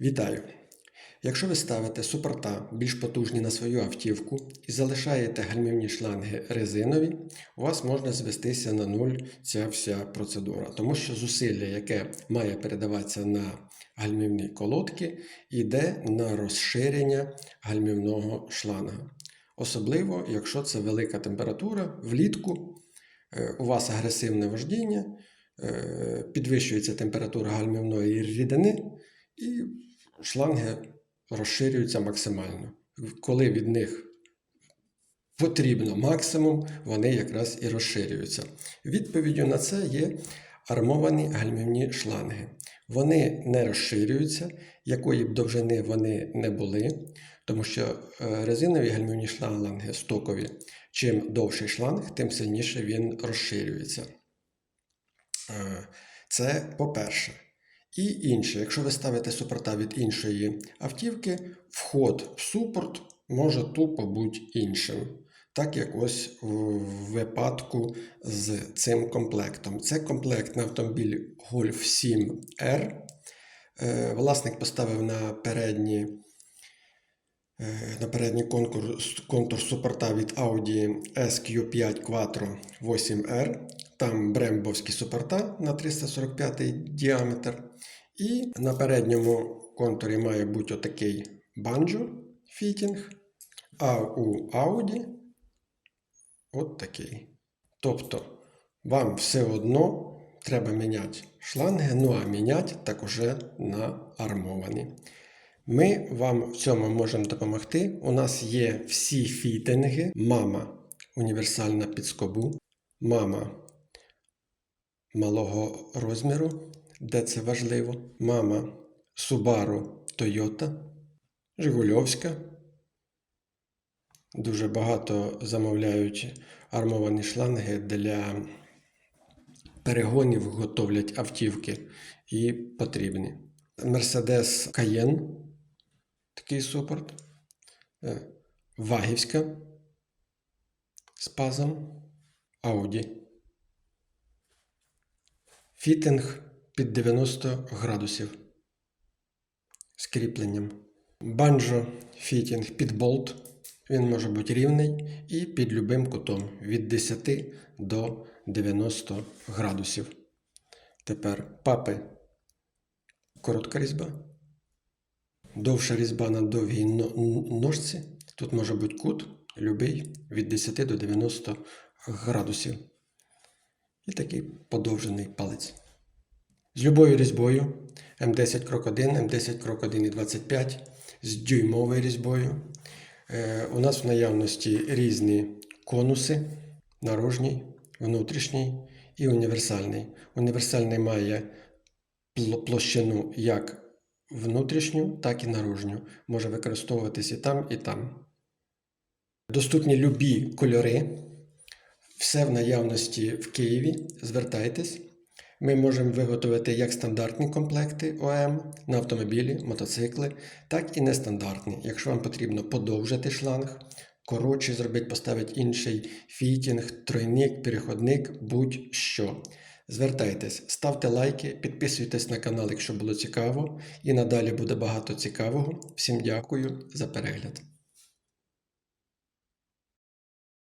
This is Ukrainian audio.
Вітаю! Якщо ви ставите супорта більш потужні на свою автівку і залишаєте гальмівні шланги резинові, у вас можна звестися на нуль ця вся процедура, тому що зусилля, яке має передаватися на гальмівні колодки, йде на розширення гальмівного шланга. Особливо, якщо це велика температура, влітку е, у вас агресивне вождіння, е, підвищується температура гальмівної рідини, і шланги розширюються максимально. Коли від них потрібно максимум, вони якраз і розширюються. Відповіддю на це є армовані гальмівні шланги. Вони не розширюються, якої б довжини вони не були, тому що е, резинові гальмівні шланги стокові, чим довший шланг, тим сильніше він розширюється. Е, Це по-перше. І інше, якщо ви ставите супорта від іншої автівки, вход в супорт може тупо бути іншим. Так як ось в випадку з цим комплектом. Це комплект на автомобіль Golf 7 R. Е, Власник поставив на передні, е, на передній контур, контур супорта від Audi SQ5 Quattro 8R. Там брембовські супорта на 345 діаметр. І на передньому контурі має бути отакий банджо фітінг, а у Audi от такий. Тобто вам все одно треба міняти шланги, ну а міняти так уже на армовані. Ми вам в цьому можемо допомогти. У нас є всі фітинги. Мама універсальна під скобу, мама малого розміру, де це важливо. Мама Subaru Toyota, Жигульовська. Дуже багато замовляють армовані шланги для перегонів, готовлять автівки і потрібні. Mercedes Cayenne, такий супорт. Е, Вагівська з пазом, Audi. Фітинг під 90 градусів з кріпленням. Банджо фітінг під болт. Він може бути рівний і під любим кутом від 10 до 90 градусів. Тепер папи коротка різьба. Довша різьба на довгій ножці. Тут може бути кут любий від 10 до 90 градусів. І такий подовжений палець. З любою різьбою М10 крок 1, М10 крок 1 і 25 з дюймовою різьбою. Е, у нас в наявності різні конуси, наружній, внутрішній і універсальний. Універсальний має площину як внутрішню, так і наружню. Може використовуватись і там, і там. Доступні любі кольори. Все в наявності в Києві. Звертайтесь. Ми можемо виготовити як стандартні комплекти ОМ на автомобілі, мотоцикли, так і нестандартні. Якщо вам потрібно подовжити шланг, коротше зробити, поставити інший фітінг, тройник, переходник, будь-що. Звертайтесь, ставте лайки, підписуйтесь на канал, якщо було цікаво, і надалі буде багато цікавого. Всім дякую за перегляд.